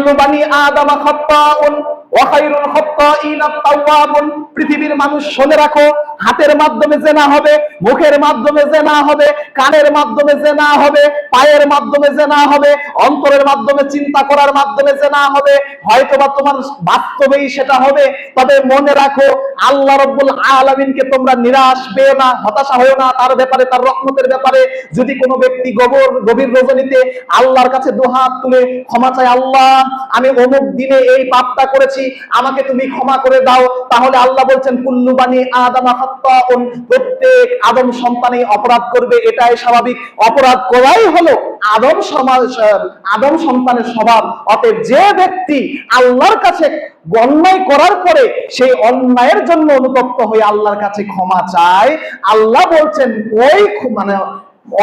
কুল্লু পৃথিবীর মানুষ রাখো, হাতের মাধ্যমে হবে, মুখের মাধ্যমে হবে, কানের মাধ্যমে হবে, পায়ের মাধ্যমে হবে, অন্তরের মাধ্যমে চিন্তা করার মাধ্যমে হবে। হয়তোবা তোমার বাস্তবেই সেটা হবে, তবে মনে রাখো, আল্লাহ রব্বুল তোমরা নিরাশ পেও না, হতাশা হয়েও না, তার ব্যাপারে, তার রহমতের ব্যাপারে। যদি কোনো ব্যক্তি গভীর গভীর রজনীতে আল্লাহর কাছে দুহাত তুলে ক্ষমা চায় আল্লাহ আমি অমুক দিনে এই পাপটা করেছি, আমাকে তুমি ক্ষমা করে দাও। তাহলে আল্লাহ বলছেন, কুল্লু বানি আদামা খাত্তাউন। প্রত্যেক আদম সন্তানই অপরাধ করবে, এটাই স্বাভাবিক। অপরাধ করাই হলো আদম সমাজ, আদম সন্তানের স্বভাব। অতএব যে ব্যক্তি আল্লাহর কাছে অন্যায় করার পরে সেই অন্যায়ের জন্য অনুতপ্ত হয়ে আল্লাহর কাছে ক্ষমা চায়, আল্লাহ বলছেন, ওই মানে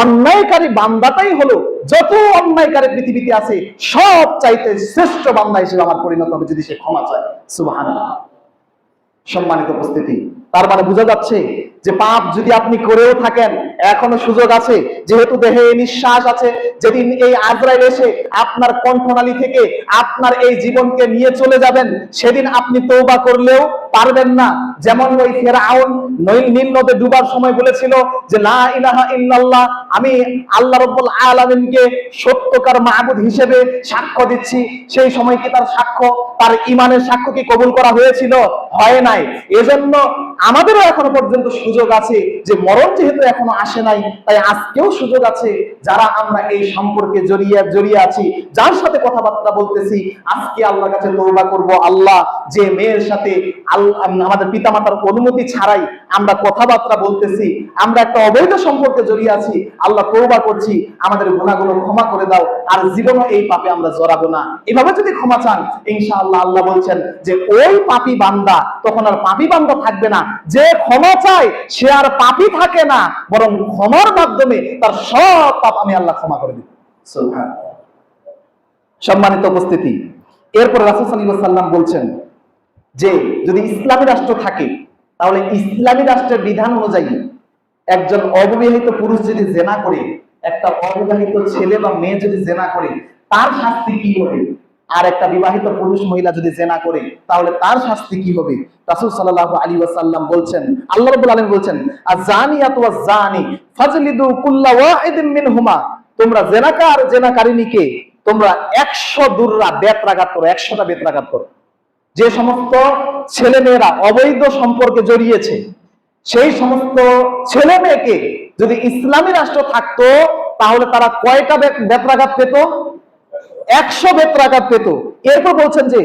অন্যায়কারী বান্দাটাই হলো যত অন্যায়কারী পৃথিবীতে আছে, সব চাইতে শ্রেষ্ঠ বান্দা হিসেবে আমার পরিণত হবে যদি সে ক্ষমা চায়। সুবহানাল্লাহ। সম্মানিত উপস্থিতি তার মানে বোঝা যাচ্ছে যে পাপ যদি আপনি করেও থাকেন, এখনও সুযোগ আছে। যেহেতু দেহে নিঃশ্বাস আছে, যেদিন এই আজরাইল এসে আপনার কণ্ঠনালী থেকে আপনার এই জীবনকে নিয়ে চলে যাবেন, সেদিন আপনি তৌবা করলেও পারবেন না। যেমন ওই ফেরাউন নীল নদে ডুবার সময় বলেছিল যে, লা ইলাহা ইল্লাল্লাহ, আমি আল্লাহ রব্বুল আলামিনকে সত্যকার মাহবুদ হিসেবে সাক্ষ্য দিচ্ছি। সেই সময় কি তার সাক্ষ্য, তার ইমানের সাক্ষ্য কি কবুল করা হয়েছিল? হয় নাই। এজন্য আমাদেরও এখনও পর্যন্ত সুযোগ আছে যে মরণ যেহেতু এখনও আসে নাই, তাই আজকেও সুযোগ আছে যারা আমরা এই সম্পর্কে জড়িয়ে জড়িয়ে আছি। যার সাথে কথাবার্তা বলতেছি, আজকে আল্লাহর কাছে তৌবা করব। আল্লাহ যে মেয়ের সাথে আমাদের পিতামাতার অনুমতি ছাড়াই আমরা কথাবার্তা বলতেছি, আমরা একটা অবৈধ সম্পর্কে জড়িয়ে আছি, আল্লাহ তৌবা করছি, আমাদের গুণাগুলো ক্ষমা করে দাও, আর জীবনও এই পাপে আমরা জড়াবো না। এভাবে যদি ক্ষমা চান, ইনশাআল্লাহ আল্লাহ বলছেন যে, ওই পাপী বান্দা, তখন আর পাপী বান্দা থাকবে না। যে ক্ষমা চায় সে আর পাপী থাকে না বরং ক্ষমার মাধ্যমে তার সব পাপ আমি আল্লাহ ক্ষমা করে সুবহানাল্লাহ। সম্মানিত উপস্থিতি এরপর আলাইহি বলছেন যে যদি ইসলামী রাষ্ট্র থাকে তাহলে ইসলামী রাষ্ট্রের বিধান অনুযায়ী একজন অবিবাহিত পুরুষ যদি জেনা করে একটা অবিবাহিত ছেলে বা মেয়ে যদি জেনা করে তার শাস্তি কি হবে আর একটা বিবাহিত পুরুষ মহিলা যদি জেনা করে, তাহলে তার শাস্তি কি হবে? রাসূল সাল্লাল্লাহু আলাইহি ওয়াসাল্লাম বলছেন, আল্লাহ রাব্বুল আলামিন বলছেন আযানিয়াতু ওয়াজ-জানি, ফাজলিদু কুল্লা ওয়াহিদিন মিনহুমা। তোমরা জেনাকার জেনাকারিনীকে তোমরা 100 দুররা বেত্রাঘাত করো 100টা বেত্রাঘাত করো। যে সমস্ত ছেলে মেয়েরা অবৈধ সম্পর্কে জড়িয়েছে, সেই সমস্ত ছেলে মেয়েকে যদি ইসলামী রাষ্ট্র থাকতো, তাহলে তারা কয়টা বেত্রাঘাত পেত? একশো বেত্রাঘাত পেত এরপর বলছেন যে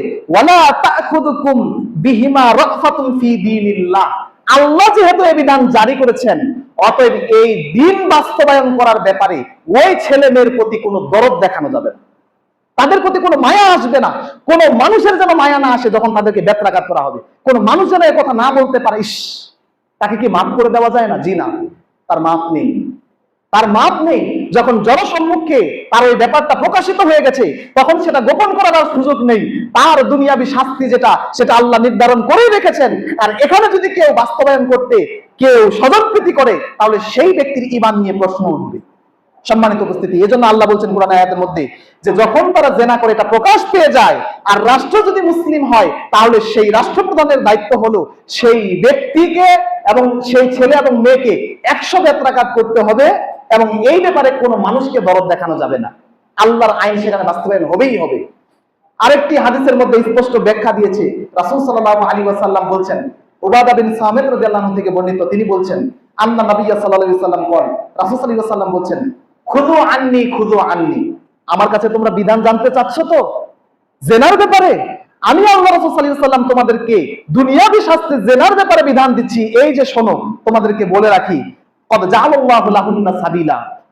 আল্লাহ যেহেতু এই বিধান জারি করেছেন, অতএব এই দিন বাস্তবায়ন করার ব্যাপারে ওই ছেলে মেয়ের প্রতি কোনো দরদ দেখানো যাবে না। তাদের প্রতি কোনো মায়া আসবে না। কোনো মানুষের যেন মায়া না আসে যখন তাদেরকে ব্যত্রাঘাত করা হবে। কোনো মানুষ যেন কথা না বলতে পারে, ইস, তাকে কি মাফ করে দেওয়া যায় না? জি না, তার মাফ নেই। তার মাপ নেই। যখন জনসম্মুখে তার ওই ব্যাপারটা প্রকাশিত হয়ে গেছে, তখন সেটা গোপন করার সুযোগ নেই। তার দুনিয়াবি শাস্তি যেটা, সেটা আল্লাহ নির্ধারণ করেই রেখেছেন। আর এখানে যদি কেউ বাস্তবায়ন করতে কেউ স্বজনপ্রীতি করে, তাহলে সেই ব্যক্তির ইমান নিয়ে প্রশ্ন উঠবে। সম্মানিত উপস্থিতি, এজন্য আল্লাহ বলছেন কোরআন আয়াতের মধ্যে যে, যখন তারা জেনা করে এটা প্রকাশ পেয়ে যায়, আর রাষ্ট্র যদি মুসলিম হয়, তাহলে সেই রাষ্ট্রপ্রধানের দায়িত্ব হলো সেই ব্যক্তিকে এবং সেই ছেলে এবং মেয়েকে একশো বেত্রাঘাত করতে হবে। এবং এই ব্যাপারে কোনো মানুষকে দরদ দেখানো যাবে না। আল্লাহর আইন সেখানে বাস্তবায়ন হবেই হবে। আরেকটি হাদিসের মধ্যে স্পষ্ট ব্যাখ্যা দিয়েছে। রাসূল সাল্লাল্লাহু আলাইহি ওয়াসাল্লাম বলছেন, উবাদা বিন সামিত রাদিয়াল্লাহু আনহু থেকে বর্ণিত, তিনি বলছেন, আন্না নবিয়্যা সাল্লাল্লাহু আলাইহি ওয়াসাল্লাম কল, রাসূল সাল্লাল্লাহু আলাইহি ওয়াসাল্লাম বলছেন খুদু আন্নি খুদু আন্নি। আমার কাছে তোমরা বিধান জানতে চাচ্ছ তো? জেনার ব্যাপারে? আমি আল্লাহ রাসূল সাল্লাল্লাহু আলাইহি ওয়াসাল্লাম তোমাদেরকে দুনিয়াবি শাস্তি জেনার ব্যাপারে বিধান দিচ্ছি। এই যে শোনো, তোমাদেরকে বলে রাখি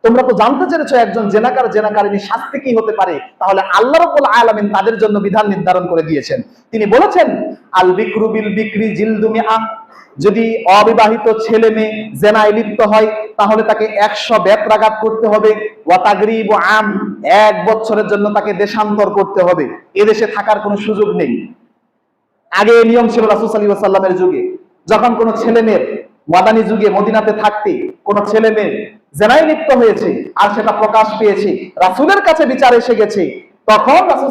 তোমরা তো জানতে চেয়েছো একজন জেনাকার জেনাকারিনী শাস্তি কি হতে পারে? তাহলে আল্লাহ রাব্বুল আলামিন তাদের জন্য বিধান নির্ধারণ করে দিয়েছেন। তিনি বলেছেন আল বিক্রু বিল বিক্রি জিলদু মিআ। যদি অবিবাহিত ছেলে মেয়ে জেনায় লিপ্ত হয়, তাহলে তাকে একশো বেত্রাঘাত করতে হবে। ওয়াতাগরিব ও আম। এক বছরের জন্য তাকে দেশান্তর করতে হবে। এদেশে থাকার কোনো সুযোগ নেই। আগে নিয়ম ছিল রাসূল যুগে। যখন কোনো ছেলে মেয়ের ওয়াদানি যুগে মদিনাতে থাকতে কোনো ছেলে মেয়ে জেনায় লিপ্ত হয়েছে আর সেটা প্রকাশ পেয়েছে। রাসূলের কাছে বিচার এসে গেছে। তখন রাসূল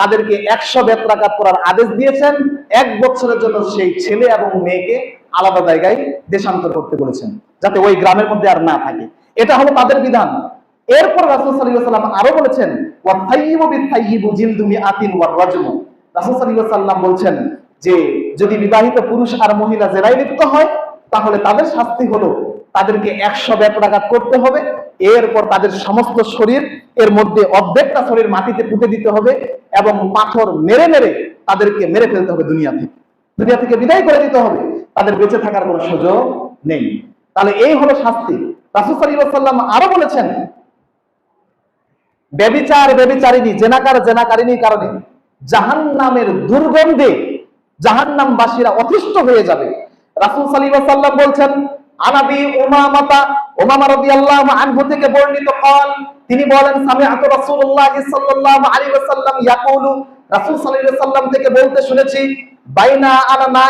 তাদেরকে 100 বেত রাকাত করার আদেশ দিয়েছেন। এক বছরের জন্য সেই ছেলে এবং মেয়েকে আলাদা জায়গায় দেশান্তর করতে বলেছেন, যাতে ওই গ্রামের মধ্যে আর না থাকে। এটা হলো তাদের বিধান। এরপর রাসুল সাল্লাম আরও বলেছেন রাসূল সাল্লাম বলছেন যে, যদি বিবাহিত পুরুষ আর মহিলা জেনায় লিপ্ত হয় তাহলে তাদের শাস্তি হলো তাদেরকে একশো ব্যাপরাঘাত করতে হবে, এরপর তাদের সমস্ত শরীর, এর মধ্যে অর্ধেকটা শরীর মাটিতে পুঁতে দিতে হবে এবং পাথর মেরে মেরে তাদেরকে মেরে ফেলতে হবে দুনিয়া থেকে। দুনিয়া থেকে বিদায় করে দিতে হবে, তাদের বেঁচে থাকার কোনো সুযোগ নেই। তাহলে এই হলো শাস্তি। রাসুল সাল্লাম আরও বলেছেন, ব্যবিচার ব্যবিচারিণী, জেনাকার জেনাকারিনীর কারণে জাহান নামের দুর্গন্ধে জাহান নামবাসীরা অতিষ্ঠ হয়ে যাবে। রাসুল সাল্লাহ সাল্লাম বলছেন আনাবি উমামাতা উমামা আল্লাহ আনহু থেকে বর্ণিত কল। তিনি বলেন, সামিআতু রাসূলুল্লাহ সাল্লাল্লাহু আলাইহি ওয়াসাল্লাম ইয়াকুলু রাসূল সাল্লাল্লাহু আলাইহি থেকে বলতে শুনেছি, বাইনা আনা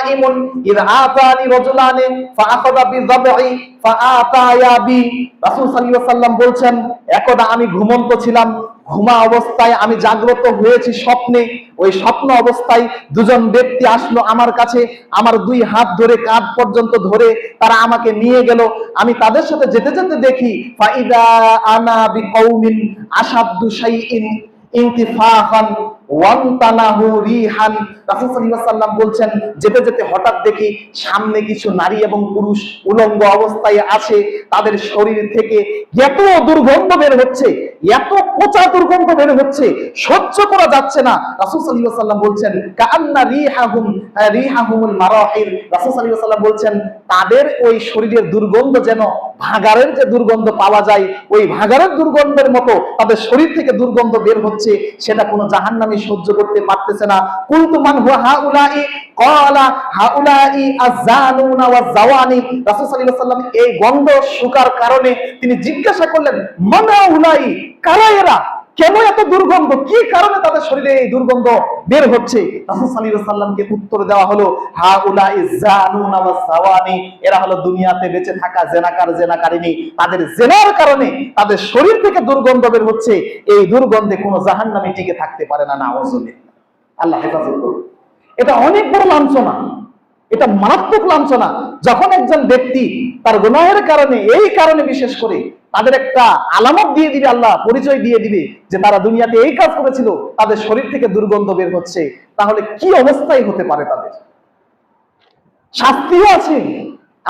আতানি রাজুলানি ফাআখাযা বিযাবই ফাআতায়া বি। রাসূল সাল্লাল্লাহু বলছেন, একদা আমি ঘুমন্ত ছিলাম, ঘুমা অবস্থায় আমি জাগ্রত হয়েছি স্বপ্নে। ওই স্বপ্ন অবস্থায় দুজন ব্যক্তি আসলো আমার কাছে, আমার দুই হাত ধরে কাঁধ পর্যন্ত ধরে তারা আমাকে নিয়ে গেল। আমি তাদের সাথে যেতে যেতে দেখি, ফাইদা আনা আসাদ্দু শাইইন ইনতিফাহান বলছেন, যেতে যেতে হঠাৎ দেখি সামনে কিছু নারী এবং পুরুষ উলঙ্গ অবস্থায় আছে তাদের শরীর থেকে এত দুর্গন্ধ বের হচ্ছে, এত পচা দুর্গন্ধ বের হচ্ছে, সহ্য করা যাচ্ছে না। রাসূল সাল্লাল্লাহু আলাইহি ওয়াসাল্লাম বলছেন, কাআন্না রিহাহুম, রিহাহুমুল রাসূল সাল্লাল্লাহু আলাইহি ওয়াসাল্লাম বলছেন, তাদের ওই শরীরের দুর্গন্ধ যেন ভাগাড়ের যে দুর্গন্ধ পাওয়া যায়, ওই ভাগাড়ের দুর্গন্ধের মতো তাদের শরীর থেকে দুর্গন্ধ বের হচ্ছে, সেটা কোনো জাহান্নামী সহ্য করতে পারতেছে না। কুলতু মান হুয়া হাউলাই, ক্বালা, হাউলাই আযানুনা ওয়া জাওয়ানি রাসূল সাল্লাল্লাহু আলাইহি ওয়াসাল্লাম এই গন্ধ শুকার কারণে তিনি জিজ্ঞাসা করলেন, মান হাউলাই কারা এরা? কেন এত দুর্গন্ধ? কি কারণে তাদের শরীরে এই দুর্গন্ধ বের হচ্ছে? ওয়াসাল্লামকে উত্তর দেওয়া হলো, হাউলাই জানুনা ওয়া জাওয়ানি এরা হলো দুনিয়াতে বেঁচে থাকা জেনাকার জেনাকারিনী তাদের জেনার কারণে তাদের শরীর থেকে দুর্গন্ধ বের হচ্ছে। এই দুর্গন্ধে কোনো জাহান্নামী টিকে থাকতে পারে না নাউজুবিল্লাহ আল্লাহ হেফাজত করুন। এটা অনেক বড় লাঞ্ছনা। এটা মারাত্মক লাঞ্ছনা। যখন একজন ব্যক্তি তার গুনাহের কারণে, এই কারণে বিশেষ করে তাদের একটা আলামত দিয়ে দিবে, আল্লাহ পরিচয় দিয়ে দিবে যে তারা দুনিয়াতে এই কাজ করেছিল, তাদের শরীর থেকে দুর্গন্ধ বের হচ্ছে, তাহলে কি অবস্থায় হতে পারে তাদের? শাস্তিও আছে,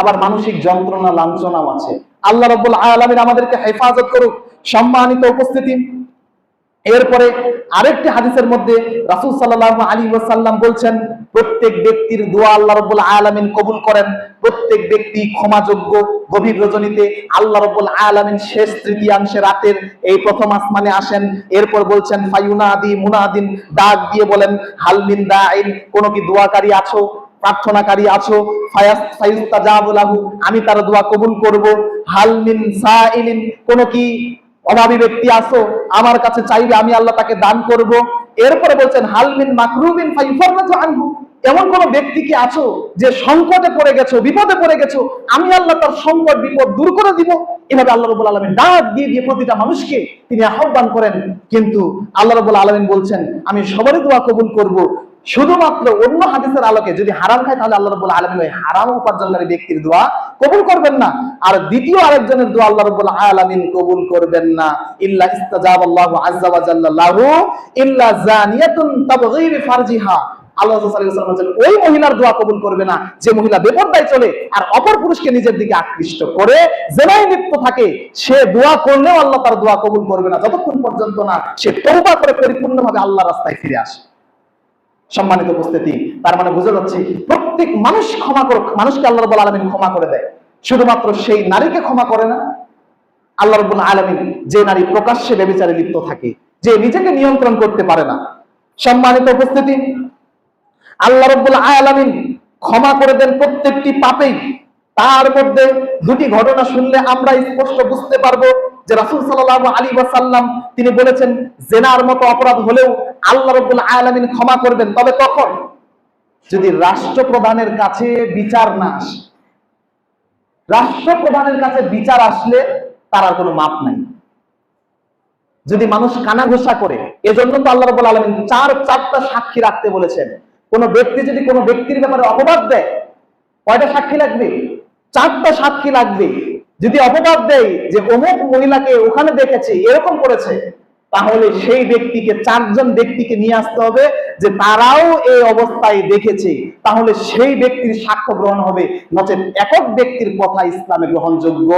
আবার মানসিক যন্ত্রণা, লাঞ্ছনাও আছে। আল্লাহ রব্বুল আলামিন আমাদেরকে হেফাজত করুক। সম্মানিত উপস্থিতি এরপরে আরেকটি হাদিসের মধ্যে রাসূল সাল্লাল্লাহু আলাইহি ওয়াসাল্লাম বলছেন, প্রত্যেক ব্যক্তির দোয়া আল্লাহ রাব্বুল আলামিন কবুল করেন, প্রত্যেক ব্যক্তি ক্ষমাযোগ্য, গভীর রজনীতে আল্লাহ রাব্বুল আলামিন শেষ তৃতীয়াংশে রাতের এই প্রথম আসমানে আসেন, এরপর বলছেন, ফায়ুনাদি মুনাদিন, ডাক দিয়ে বলেন হালমিন দা আইন কোনো কি দোয়াকারী আছো, প্রার্থনাকারী আছো, ফায়াস, ফায়ুস্তাজাবু লাহু, আমি তার দোয়া কবুল করব, হাল মিন সাইলিন কোন কি অভাবী ব্যক্তি আসো, আমার কাছে চাইবে আমি আল্লাহ তাকে দান করব। এরপরে বলছেন হালমিন ফাইফাররাজু আনহু। এমন কোন ব্যক্তি কি আছো যে সংকটে পড়ে গেছো, বিপদে পড়ে গেছো? আমি আল্লাহ তার সংকট, বিপদ দূর করে দিব। এভাবে আল্লাহ রবুল আলমিন ডাক দিয়ে দিয়ে প্রতিটা মানুষকে তিনি আহ্বান করেন। কিন্তু আল্লাহ রবুল আলমিন বলছেন, আমি সবারই দোয়া কবুল করব। শুধুমাত্র অন্য হাদিসের আলোকে যদি হারাম খায় তাহলে আল্লাহ রবুল আলমিন ওই হারাম উপার্জনকারী ব্যক্তির দোয়া কবুল করবেন না। আর দ্বিতীয় আরেকজনের দোয়া আল্লাহ রবুল আলমিন কবুল করবেন না। ইল্লা ইস্তাজাব আল্লাহ আজ্জা ওয়া জাল্লা লাহু ইল্লা জানিয়াতুন তাবগী বিফারজিহা আল্লাহ বলেন, ওই মহিলার দোয়া কবুল করবে না। যে মহিলা বেপরদায় চলে আর অপর পুরুষকে নিজের দিকে আকৃষ্ট করে লিপ্ত থাকে সে দোয়া করলেও আল্লাহ তার দোয়া কবুল করবে না। যতক্ষণ পর্যন্ত না সে তওবা করে পরিপূর্ণভাবে আল্লাহ রাস্তায় ফিরে আসে। সম্মানিত উপস্থিতি। তার মানে বোঝা যাচ্ছে, প্রত্যেক মানুষ ক্ষমা করুক, মানুষকে আল্লাহ রাব্বুল আলামিন ক্ষমা করে দেয়। শুধুমাত্র সেই নারীকে ক্ষমা করে না, আল্লাহ রাব্বুল আলামিন যে নারী প্রকাশ্যে ব্যভিচারে লিপ্ত থাকে, যে নিজেকে নিয়ন্ত্রণ করতে পারে না। সম্মানিত উপস্থিতি, আল্লাহ রাব্বুল আলামিন ক্ষমা করে দেন প্রত্যেকটি পাপেই। তার মধ্যে দুটি ঘটনা শুনলে আমরা স্পষ্ট বুঝতে পারব যে রাসূল সাল্লাল্লাহু আলাইহি ওয়াসাল্লাম তিনি বলেছেন, জেনার মতো অপরাধ হলেও আল্লাহ রাব্বুল আলামিন ক্ষমা করবেন। তবে তখন যদি রাষ্ট্রপ্রধানের কাছে বিচার না আসে, রাষ্ট্রপ্রধানের কাছে বিচার আসলে তার আর কোনো মাপ নাই। যদি মানুষ কানাঘোষা করে, এজন্য তো আল্লাহ রাব্বুল আলামিন চার, চারটা সাক্ষী রাখতে বলেছেন। কোন ব্যক্তি যদি কোনো ব্যক্তির ব্যাপারে অপবাদ দেয়, কয়টা সাক্ষী লাগবে? চারটা সাক্ষী লাগবে। যদি অপবাদ দেয় যে অমুক মহিলাকে ওখানে দেখেছে, এরকম করেছে, তাহলে সেই ব্যক্তিকে, চারজন ব্যক্তিকে নিয়ে আসতে হবে যে তারাও এই অবস্থায় দেখেছে। তাহলে সেই ব্যক্তির সাক্ষ্য গ্রহণ হবে। নচেত একক ব্যক্তির কথা ইসলামে গ্রহণযোগ্য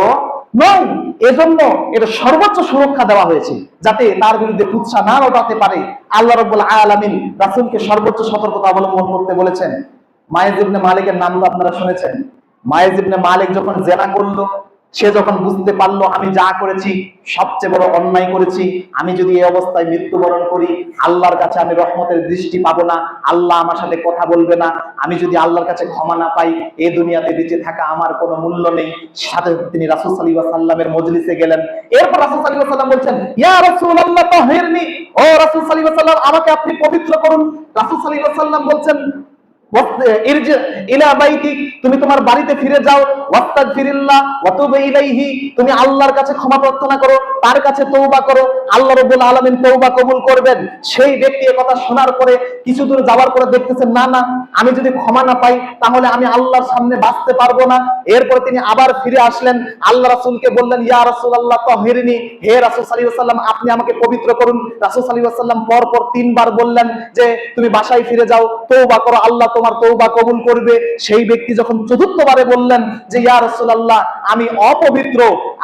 নয়। এজন্য এটা সর্বোচ্চ সুরক্ষা দেওয়া হয়েছে, যাতে তার বিরুদ্ধে কুৎসা না রটাতে পারে। আল্লাহ রব্বুল আলামিন রাসুলকে সর্বোচ্চ সতর্কতা অবলম্বন করতে বলেছেন। মায়েজ ইবনে মালিকের নাম আপনারা শুনেছেন। মায়েজ ইবনে মালিক যখন জেনা করল সে যখন বুঝতে পারল, আমি যা করেছি, সবচেয়ে বড় অন্যায় করেছি, আমি যদি এই অবস্থায় মৃত্যুবরণ করি, আল্লাহর কাছে আমি রহমতের দৃষ্টি পাবো না, আল্লাহ আমার সাথে কথা বলবে না, আমি যদি আল্লাহর কাছে ক্ষমা না পাই এই দুনিয়াতে বেঁচে থাকা আমার কোনো মূল্য নেই। সাথে তিনি রাসূল সাল্লাল্লাহু সাল্লামের মজলিসে গেলেন। এরপর রাসূল সাল্লাল্লাহু সাল্লাম বলছেন, ইয়া রাসূলুল্লাহ, তাহিরনি, ও রাসূল সাল্লাল্লাহু সাল্লাম আমাকে আপনি পবিত্র করুন। রাসূল সাল্লাল্লাহু সাল্লাম বলছেন তুমি তোমার বাড়িতে ফিরে যাও। তুব তুমি আল্লাহর কাছে ক্ষমা প্রার্থনা করো, তার কাছে তওবা করো। আল্লাহ তওবা কবুল করবেন। সেই ব্যক্তি কথা শোনার পরে কিছু দূর যাওয়ার পরে দেখতেছেন, না না, আমি যদি ক্ষমা না পাই, তাহলে আমি আল্লাহর সামনে বাঁচতে পারব না। এরপরে তিনি আবার ফিরে আসলেন। আল্লাহ রাসূলকে বললেন, ইয়া রাসূলুল্লাহ, তাহিরনি। হে রাসূল সাল্লাল্লাহু ওয়াসাল্লাম, আপনি আমাকে পবিত্র করুন। রাসূল ওয়াসাল্লাম পর পর তিনবার বললেন যে, তুমি বাসায় ফিরে যাও, তওবা করো, আল্লাহ তোমার তওবা কবুল করবে। সেই ব্যক্তি যখন চতুর্থবারে বললেন যে, ইয়া রাসূলুল্লাহ, আমি অপবিত্র,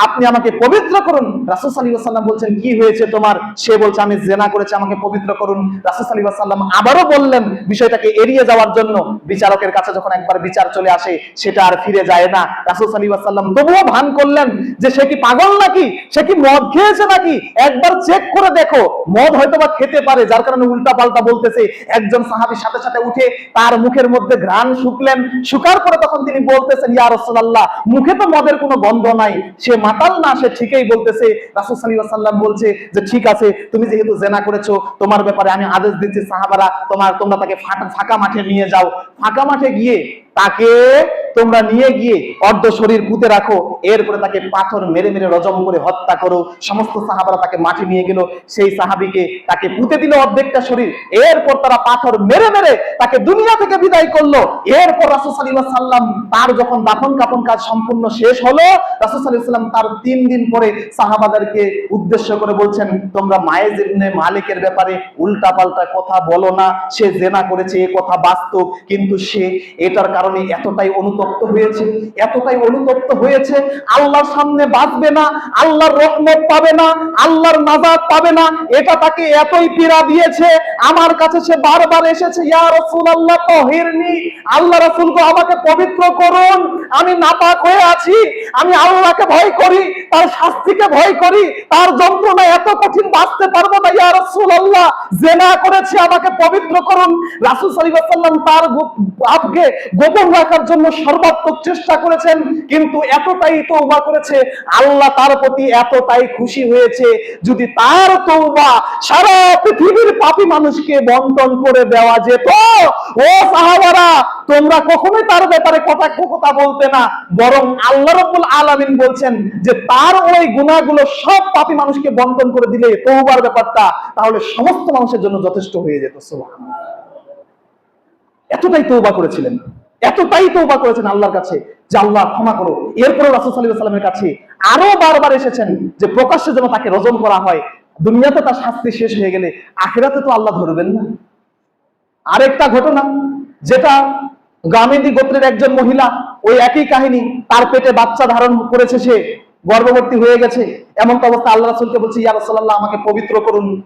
আপনি আমাকে পবিত্র করুন। রাসূল সাল্লাল্লাহু আলাইহি ওয়াসাল্লাম বলছেন, কি হয়েছে তোমার? সে বলছে, আমি জেনা করেছি, আমাকে পবিত্র করুন। রাসূল সাল্লাল্লাহু আলাইহি ওয়াসাল্লাম আবারও বললেন বিষয়টাকে এড়িয়ে যাওয়ার জন্য। বিচারকের কাছে যখন একবার বিচার চলে আসে, সেটা আর ফিরে যায় না। রাসূল সাল্লাল্লাহু আলাইহি ওয়াসাল্লাম তবুও ভান করলেন যে, সে কি পাগল নাকি? সে কি মদ খেয়েছে নাকি? একবার চেক করে দেখো। মদ হয়তো বা খেতে পারে, যার কারণে উল্টা পাল্টা বলতেছে। একজন সাহাবীর সাথে সাথে উঠে তার মুখের মধ্যে ঘ্রাণ শুকলেন। শুকার পরে তখন তিনি বলতেছেন, ইয়া রাসূলুল্লাহ, মুখে তো মদের কোনো গন্ধ নাই। সে মাতাল না, সে ঠিকই বলতেছে। রাসূল আলাইহি বলছে যে, ঠিক আছে, তুমি যেহেতু জেনা করেছ, তোমার ব্যাপারে আমি আদেশ দিচ্ছি সাহাবারা, তোমার, তোমরা তাকে ফাঁকা মাঠে নিয়ে যাও। ফাঁকা মাঠে গিয়ে তাকে তোমরা নিয়ে গিয়ে অর্ধ শরীর পুঁতে রাখো। এরপরে তাকে পাথর মেরে মেরে রজম করে হত্যা করো। সমস্ত সাহাবারা তাকে মাঠে নিয়ে গেল। সেই সাহাবিকে তাকে পুঁতে দিল অর্ধেকটা শরীর। এরপর তারা পাথর মেরে মেরে তাকে দুনিয়া থেকে বিদায় করল। এরপর রাসূল সাল্লাল্লাহু সাল্লাম তার যখন দাফন কাপন কাজ সম্পূর্ণ শেষ হলো, রাসূল সাল্লাল্লাহু সাল্লাম তার তিন দিন পরে সাহাবাদেরকে উদ্দেশ্য করে বলছেন, তোমরা মায়েজ ইবনে মালিকের ব্যাপারে উল্টা পাল্টা কথা বলো না। সে জেনা করেছে, এ কথা বাস্তব। কিন্তু সে এটার কারণে এতটাই অনুতপ্ত হয়েছে, এতটাই অনুতপ্ত হয়েছে, আল্লাহর সামনে বাঁচবে না, আল্লাহর রহমত পাবে না, আল্লাহর নাজাত পাবে না, এটা তাকে এতই পীড়া দিয়েছে, আমার কাছে সে বারবার এসেছে, ইয়া রাসূলুল্লাহ, তাহিরনি, আল্লাহ রাসূল গো, আমাকে পবিত্র করুন, আমি নাপাক হয়ে আছি, আমি আল্লাহকে ভয় করি, তার শাস্তিকে ভয় করি, তার যন্ত্রণা এত কঠিন, বাঁচতে পারব না, ইয়া রাসূলুল্লাহ, জেনা করেছি, আমাকে পবিত্র করুন। রাসূল ওয়াসাল্লাম তার আপকে গোপন রাখার জন্য সর্বাত্মক চেষ্টা করেছেন, কিন্তু এতটাই তওবা করেছে, আল্লাহ তার প্রতি এতটাই খুশি হয়েছে, যদি তার তওবা সারা পৃথিবীর পাপী মানুষকে বন্টন করে দেওয়া যেত, ও সাহাবারা, তোমরা কখনোই তার ব্যাপারে কথা কথা বলতে না, বরং আল্লাহ রাব্বুল আলামিন বলছেন যে তার ওই গুনাহগুলো সব পাপী মানুষকে বন্টন করে দিলে তওবার ব্যাপারটা তাহলে সমস্ত মানুষের জন্য যথেষ্ট হয়ে যেত, সুবহানাল্লাহ। এতটাই তৌবা করেছিলেন। এতটাই তৌবা করেছেন আল্লাহর কাছে যে আল্লাহ ক্ষমা করো। এরপরে রাসূল সাল্লামের কাছে আরও বারবার এসেছেন যে প্রকাশ্যে যেন তাকে রজম করা হয়। দুনিয়াতে তার শাস্তি শেষ হয়ে গেলে আখেরাতে তো আল্লাহ ধরবেন না। আরেকটা ঘটনা, যেটা গামেদি গোত্রের একজন মহিলা, ওই একই কাহিনী, তার পেটে বাচ্চা ধারণ করেছে সে, গর্ভবতী হয়ে গেছে। এমন অবস্থা আল্লাহ রাসূলকে বলছে, ইয়া রাসূলুল্লাহ, আমাকে পবিত্র করুন।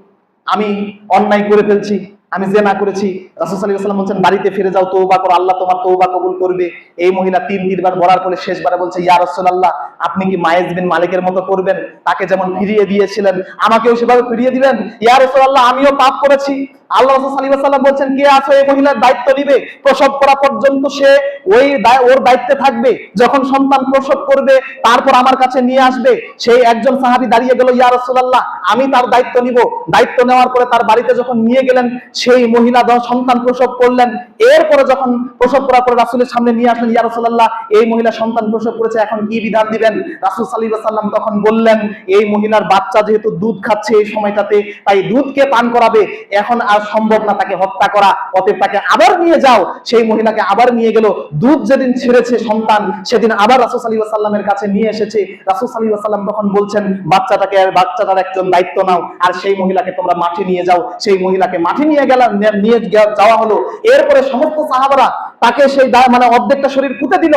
আমি অন্যায় করে ফেলছি। আমি যে না করেছি, রাসূল সাল্লাল্লাহু বলছেন, বাড়িতে ফিরে যাও তৌবা করো, আল্লাহ তোমার তৌবা কবুল করবে। এই মহিলা তিন তিনবার বলার পরে শেষবারে বলছে, ইয়া রাসূলুল্লাহ, আপনি কি মায়েজ বিন মালিকের মতো করবেন? তাকে যেমন ফিরিয়ে দিয়েছিলেন, আমাকেও সেভাবে ফিরিয়ে দিবেন? ইয়া রাসূলুল্লাহ, আমিও পাপ করেছি। আল্লাহ রসুল আলাইহি বলছেন, কে আছে এই মহিলার দায়িত্ব নিবে? প্রসব করা পর্যন্ত সে ওই ওর দায়িত্বে থাকবে, যখন সন্তান প্রসব করবে, তারপর আমার কাছে নিয়ে আসবে, সেই একজন সাহাবী দাঁড়িয়ে গেল, ইয়া রাসূলুল্লাহ, আমি তার দায়িত্ব নিব। দায়িত্ব নেওয়ার পরে তার বাড়িতে যখন নিয়ে গেলেন, সেই মহিলা সন্তান প্রসব করলেন। এরপরে যখন প্রসব করার পরে রাসুলের সামনে নিয়ে আসলেন, ইয়া রাসূলুল্লাহ, এই মহিলা সন্তান প্রসব করেছে, এখন কি বিধান দিবেন? রাসূল সাল্লাল্লাহু সাল্লাম তখন বললেন, এই মহিলার বাচ্চা যেহেতু দুধ খাচ্ছে এই সময়টাতে, তাই দুধকে পান করাবে। এখন আর সম্ভব না তাকে হত্যা করা। অতএব তাকে আবার নিয়ে যাও। সেই মহিলাকে আবার নিয়ে গেল দুধ যেদিন ছেড়েছে সন্তান, সেদিন আবার রাসূল সাল্লাল্লাহু আলাইহি সাল্লামের কাছে নিয়ে এসেছে। রাসূল সাল্লাল্লাহু আলাইহি সাল্লাম তখন বলছেন, বাচ্চাটাকে আর বাচ্চাটার একজন দায়িত্ব নাও, আর সেই মহিলাকে তোমরা মাঠে নিয়ে যাও। সেই মহিলাকে মাঠে নিয়ে গেলাম নিয়ে যাওয়া হলো। এরপরে সমস্ত সাহাবারা তাকে সেই মানে অর্ধেকটা শরীর পুঁতে দিল।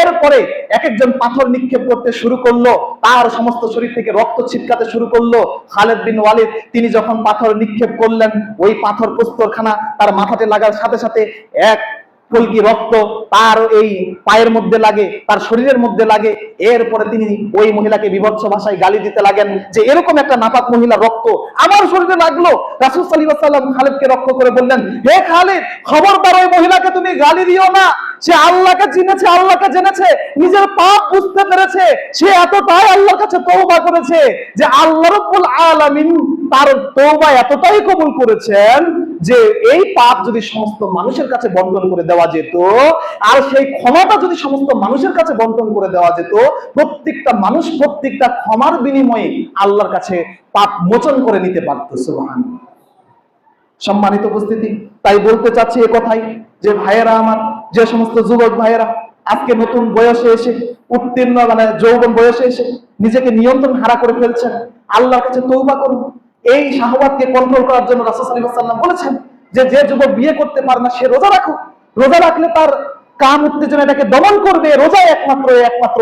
এরপরে এক একজন পাথর নিক্ষেপ করতে শুরু করল। তার সমস্ত শরীর থেকে রক্ত ছিটকাতে শুরু করল। খালেদ বিন ওয়ালিদ, তিনি যখন পাথর নিক্ষেপ করলেন, ওই পাথর প্রস্তরখানা তার মাথাতে লাগার সাথে সাথে এক কলকি রক্ত তার এই পায়ের মধ্যে লাগে, তার শরীরের মধ্যে লাগে। এরপরে তিনি ওই মহিলাকে বিভৎস ভাষায় গালি দিতে লাগেন যে, এরকম একটা নাপাক মহিলা রক্ত আমার শরীরে লাগল। রাসুল সাল্লাম খালিদকে রক্ত করে বললেন, হে খালিদ, খবরদার ওই মহিলাকে তুমি গালি দিও না। সে আল্লাহকে চিনেছে, আল্লাহকে জেনেছে, নিজের পাপ বুঝতে পেরেছে। সে এতটাই আল্লাহর কাছে তওবা করেছে যে, আল্লাহ রাব্বুল আলামিন তার তওবা এতটাই কবুল করেছেন যে, এই পাপ যদি সমস্ত মানুষের কাছে বন্টন করে দেওয়া যেত, আর সেই ক্ষমাটা যদি সমস্ত মানুষের কাছে বন্টন করে দেওয়া যেত, প্রত্যেকটা মানুষ প্রত্যেকটা ক্ষমার বিনিময়ে আল্লাহর কাছে পাপ মোচন করে নিতে পারত, সুবহানাল্লাহ। সম্মানিত উপস্থিতি, তাই বলতে চাচ্ছি এ কথাই, যে ভাইয়েরা আমার, যে সমস্ত যুবক ভাইয়েরা, আজকে নতুন বয়সে এসে, উত্তীর্ণ মানে যৌবন বয়সে এসে, নিজেকে নিয়ন্ত্রণ হারা করে ফেলছেন, আল্লাহর কাছে তৌবা করুন। এই শাহবাদকে কন্ট্রোল করার জন্য রাসূল ওয়াসাল্লাম বলেছেন যে যে যুবক বিয়ে করতে পারে না, সে রোজা রাখুক। রোজা রাখলে তার কাম উত্তেজনা এটাকে দমন করবে, রোজাই একমাত্র একমাত্র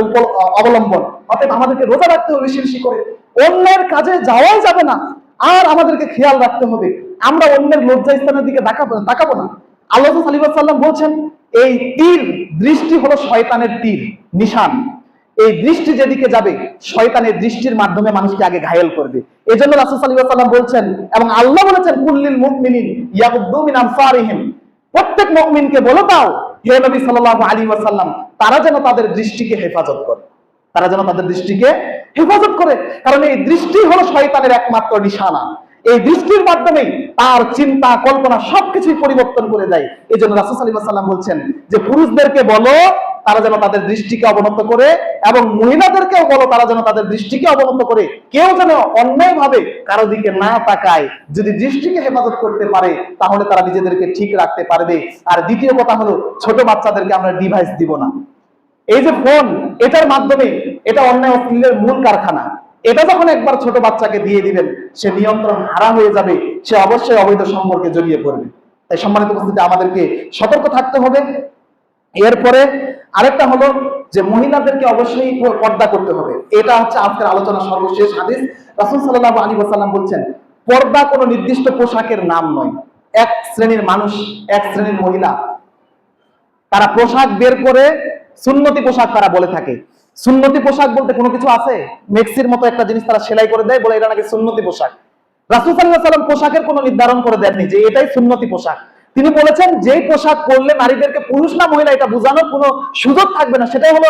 অবলম্বন। অতএব আমাদেরকে রোজা রাখতে হবে বেশি করে। অন্যের কাজে যাওয়াই যাবে না, আর আমাদেরকে খেয়াল রাখতে হবে। আমরা অন্যের লজ্জা স্থানের দিকে তাকাবো তাকাবো না। আল্লাহ সাল্লাম বলছেন, এই তীর, দৃষ্টি হলো শয়তানের তীর, নিশান। এই দৃষ্টি যেদিকে যাবে, শয়তানের দৃষ্টির মাধ্যমে মানুষকে আগে ঘায়েল করবে। এই জন্য রাসুল সাল্লাম বলছেন এবং আল্লাহ বলেছেন কুল্লিল মুমিনিন ইয়াকুদ্দু মিন আনসারিহিম প্রত্যেক মকমিনকে বলে দাও হে নবী সাল্লাহ আলী ওয়াসাল্লাম, তারা যেন তাদের দৃষ্টিকে হেফাজত করে। তারা যেন তাদের দৃষ্টিকে হেফাজত করে। কারণ এই দৃষ্টি হলো শয়তানের একমাত্র নিশানা। এই দৃষ্টির মাধ্যমেই তার চিন্তা, কল্পনা সবকিছুই পরিবর্তন করে দেয়। এই জন্য রাসুস আলী সাল্লাম বলছেন যে, পুরুষদেরকে বলো তারা যেন তাদের দৃষ্টিকে অবনত করে এবং মহিলাদেরকেও বলো তারা যেন তাদের দৃষ্টিকে অবনত করে। কেউ যেন অন্যায় ভাবে কারও দিকে না তাকায়, যদি দৃষ্টিকে হেফাজত করতে পারে, তাহলে তারা নিজেদেরকে ঠিক রাখতে পারবে। আর দ্বিতীয় কথা হলো, ছোট বাচ্চাদেরকে আমরা ডিভাইস দিব না। এই যে ফোন এটার মাধ্যমে এটা অন্যায় অশ্লীলের মূল কারখানা। এটা যখন একবার ছোট বাচ্চাকে দিয়ে দিবেন, সে নিয়ন্ত্রণ হারা হয়ে যাবে, সে অবশ্যই অবৈধ সম্পর্কে জড়িয়ে পড়বে। তাই সম্মানিত উপস্থিতি, আমাদেরকে সতর্ক থাকতে হবে। এরপরে আরেকটা হলো যে মহিলাদেরকে অবশ্যই পর্দা করতে হবে। এটা হচ্ছে আজকের আলোচনা সর্বশেষ হাদিস। রাসূল সাল্লাল্লাহু আলাইহি ওয়াসাল্লাম বলছেন, পর্দা কোনো নির্দিষ্ট পোশাকের নাম নয়। এক শ্রেণির মানুষ, এক শ্রেণির মহিলা, তারা পোশাক বের করে সুন্নতি পোশাক তারা বলে থাকে। সুন্নতি পোশাক বলতে কোনো কিছু আছে? মেক্সির মতো একটা জিনিস তারা সেলাই করে দেয়, বলে এটা নাকি সুন্নতি পোশাক। রাসুল সাল্লাহ সাল্লাম পোশাকের কোনো নির্ধারণ করে দেননি যে এটাই সুন্নতি পোশাক। তিনি বলেছেন, যে পোশাক পরলে নারীদেরকে পুরুষ না মহিলা, এটা বোঝানোর কোনো সুযোগ থাকবে না। সেটাই হলো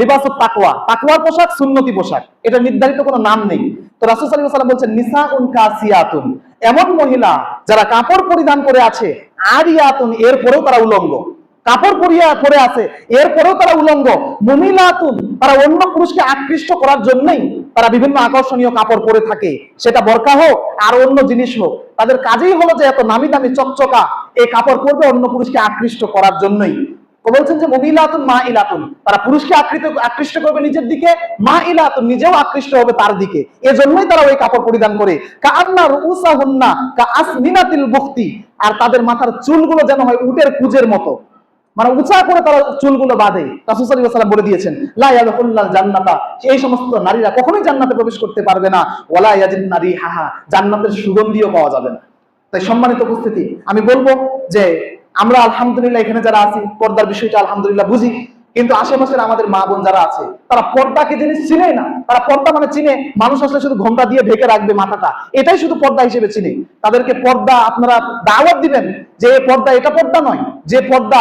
লিবাস তাকওয়া। তাকওয়ার পোশাক, সুন্নতি পোশাক। এটা নির্ধারিত কোনো নাম নেই। তো রাসুল সাল্লাহ সাল্লাম বলছেন নিসা উন কাসিয়াতুন। এমন মহিলা যারা কাপড় পরিধান করে আছে আর ইয়াতুন এরপরেও তারা উলঙ্গ। কাপড় পরিয়া পরে আছে। এরপরেও তারা উলঙ্গ। মহিলাতুন তারা অন্য পুরুষকে আকৃষ্ট করার জন্যই তারা বিভিন্ন আকর্ষণীয় কাপড় পরে থাকে। সেটা বরকা হোক, আর অন্য জিনিস হোক। তাদের কাজেই হলো যে এত নামি দামি চকচকা এই কাপড় পরবে অন্য পুরুষকে আকৃষ্ট করার জন্যই। তো বলছেন যে মহিলাতুন মা ইলাতুন তারা পুরুষকে আকৃত, আকৃষ্ট করবে নিজের দিকে মা ইলাতুন নিজেও আকৃষ্ট হবে তার দিকে। এজন্যই তারা ওই কাপড় পরিধান করে। কা আন্না রুসা হুন্না কা আসমিনাতিল বুখতি। আর তাদের মাথার চুলগুলো যেন হয় উটের কুজের মতো। মানে উঁচা করে তারা চুলগুলো বাঁধে। ওয়াসাল্লাম বলে দিয়েছেন, লা জান্নাতা এই সমস্ত নারীরা কখনোই জান্নাতে প্রবেশ করতে পারবে না। ইয়াজিন নারী হাহা জান্নাতের সুগন্ধিও পাওয়া যাবে না। তাই সম্মানিত উপস্থিতি, আমি বলব যে আমরা আলহামদুলিল্লাহ এখানে যারা আছি, পর্দার বিষয়টা আলহামদুলিল্লাহ বুঝি। কিন্তু আশেপাশের আমাদের মা বোন যারা আছে, তারা পর্দাকে জিনিস চিনে না। তারা পর্দা মানে চিনে, মানুষ আসলে শুধু ঘোমটা দিয়ে ঢেকে রাখবে মাথাটা। এটাই শুধু পর্দা হিসেবে চিনে। তাদেরকে পর্দা আপনারা দাওয়াত দিবেন যে পর্দা এটা পর্দা নয়। যে পর্দা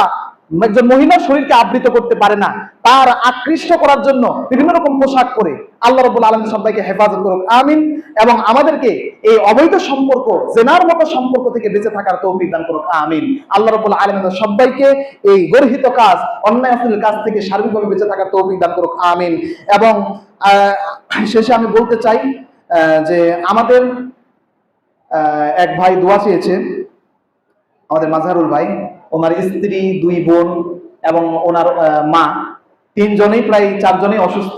একজন মহিলার শরীরকে আবৃত করতে পারে না, তার আকৃষ্ট করার জন্য বিভিন্ন রকম পোশাক পরে আল্লাহ রবুল আলম সবাইকে হেফাজত করুক, আমিন। এবং আমাদেরকে এই অবৈধ সম্পর্ক, জেনার মতো সম্পর্ক থেকে বেঁচে থাকার তৌফিক দান করুক, আমিন। আল্লাহ রবুল আলম সবাইকে এই গর্হিত কাজ, অন্যায় কাজ থেকে সার্বিকভাবে বেঁচে থাকার তৌফিক দান করুক, আমিন। এবং শেষে আমি বলতে চাই যে আমাদের এক ভাই দোয়া চেয়েছে, আমাদের মাঝারুল ভাই। ওনার স্ত্রী, দুই বোন এবং ওনার মা, তিনজনেই প্রায় চারজনেই অসুস্থ।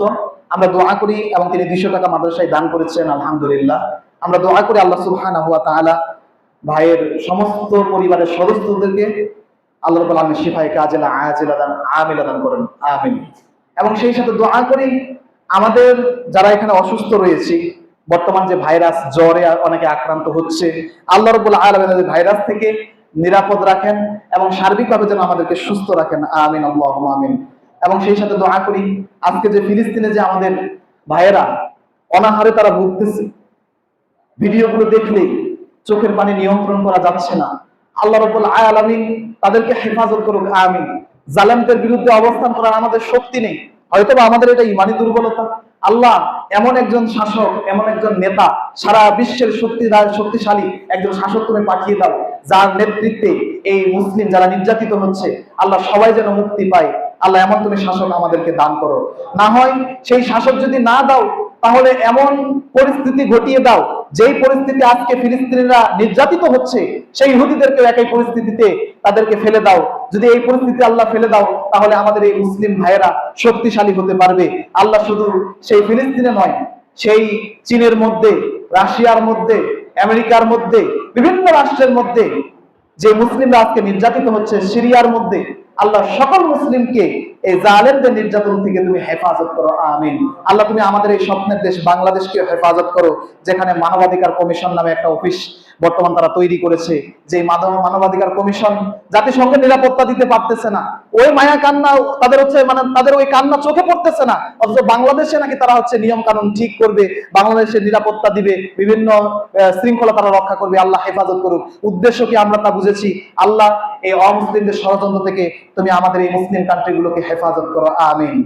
আমরা দোয়া করি এবং তিনি দুইশো টাকা মাদ্রাসায় দান করেছেন, আলহামদুলিল্লাহ। আমরা দোয়া করি আল্লাহ তাআলা ভাইয়ের সমস্ত পরিবারের সদস্যদেরকে আল্লাহ রাব্বুল আলামিন শিফায়ে কাজিলা আজিলা দান, আমিলা দান করেন, আমিন। এবং সেই সাথে দোয়া করি আমাদের যারা এখানে অসুস্থ রয়েছে, বর্তমান যে ভাইরাস জ্বরে অনেকে আক্রান্ত হচ্ছে, আল্লাহ রবুল আলমিন ভাইরাস থেকে নিরাপদ রাখেন এবং সার্বিকভাবে যেন আমাদেরকে সুস্থ রাখেন। আমিন আল্লাহ আমিন। এবং সেই সাথে দোয়া করি, আজকে যে ফিলিস্তিনে যে আমাদের ভাইয়েরা অনাহারে তারা ভুগতেছে, ভিডিওগুলো দেখলেই চোখের পানি নিয়ন্ত্রণ করা যাচ্ছে না। আল্লাহ রবুল আলামিন তাদেরকে হেফাজত করুক, আমিন। জালেমদের বিরুদ্ধে অবস্থান করার আমাদের শক্তি নেই। হয়তো আমাদের এটা ইমানি দুর্বলতা আল্লাহ এমন একজন শাসক, এমন একজন নেতা, সারা বিশ্বের শক্তি শক্তিশালী একজন শাসক তুমি পাঠিয়ে দাও, যার নেতৃত্বে এই মুসলিম যারা নির্যাতিত হচ্ছে, আল্লাহ সবাই যেন মুক্তি পায়। আল্লাহ এমন তুমি শাসক আমাদেরকে দান করো। না হয় সেই শাসক যদি না দাও, তাহলে এমন পরিস্থিতি ঘটিয়ে দাও, যেই পরিস্থিতি আজকে ফিলিস্তিনিরা নির্যাতিত হচ্ছে, সেই ইহুদিদেরকে একই পরিস্থিতিতে তাদেরকে ফেলে দাও। যদি এই পরিস্থিতি আল্লাহ ফেলে দাও, তাহলে আমাদের এই মুসলিম ভাইয়েরা শক্তিশালী হতে পারবে। আল্লাহ শুধু সেই ফিলিস্তিনে নয়, সেই চীনের মধ্যে, রাশিয়ার মধ্যে, আমেরিকার মধ্যে, বিভিন্ন রাষ্ট্রের মধ্যে, যে মুসলিমরা আজকে নির্যাতিত হচ্ছে, সিরিয়ার মধ্যে আল্লাহ সকল মুসলিমকে এই জালেমদের নির্যাতন থেকে তুমি হেফাজত করো, আমিন। আল্লাহ তুমি আমাদের এই স্বপ্নের দেশ বাংলাদেশকে হেফাজত করো, যেখানে মানবাধিকার কমিশন নামে একটা অফিস বর্তমান তারা তৈরি করেছে যে মানব মানবাধিকার কমিশন জাতিসংঘের নিরাপত্তা দিতে পারতেছে না। ওই মায়া কান্না তাদের হচ্ছে মানে তাদের ওই কান্না চোখে পড়তেছে না। অথচ বাংলাদেশে নাকি তারা হচ্ছে নিয়ম কানুন ঠিক করবে, বাংলাদেশের নিরাপত্তা দিবে, বিভিন্ন শৃঙ্খলা তারা রক্ষা করবে, আল্লাহ হেফাজত করুক। উদ্দেশ্য কি আমরা তা বুঝেছি? আল্লাহ এই অমুসলিমদের ষড়যন্ত্র থেকে তুমি আমাদের এই মুসলিম কান্ট্রিগুলোকে হেফাজত করো। আমিন।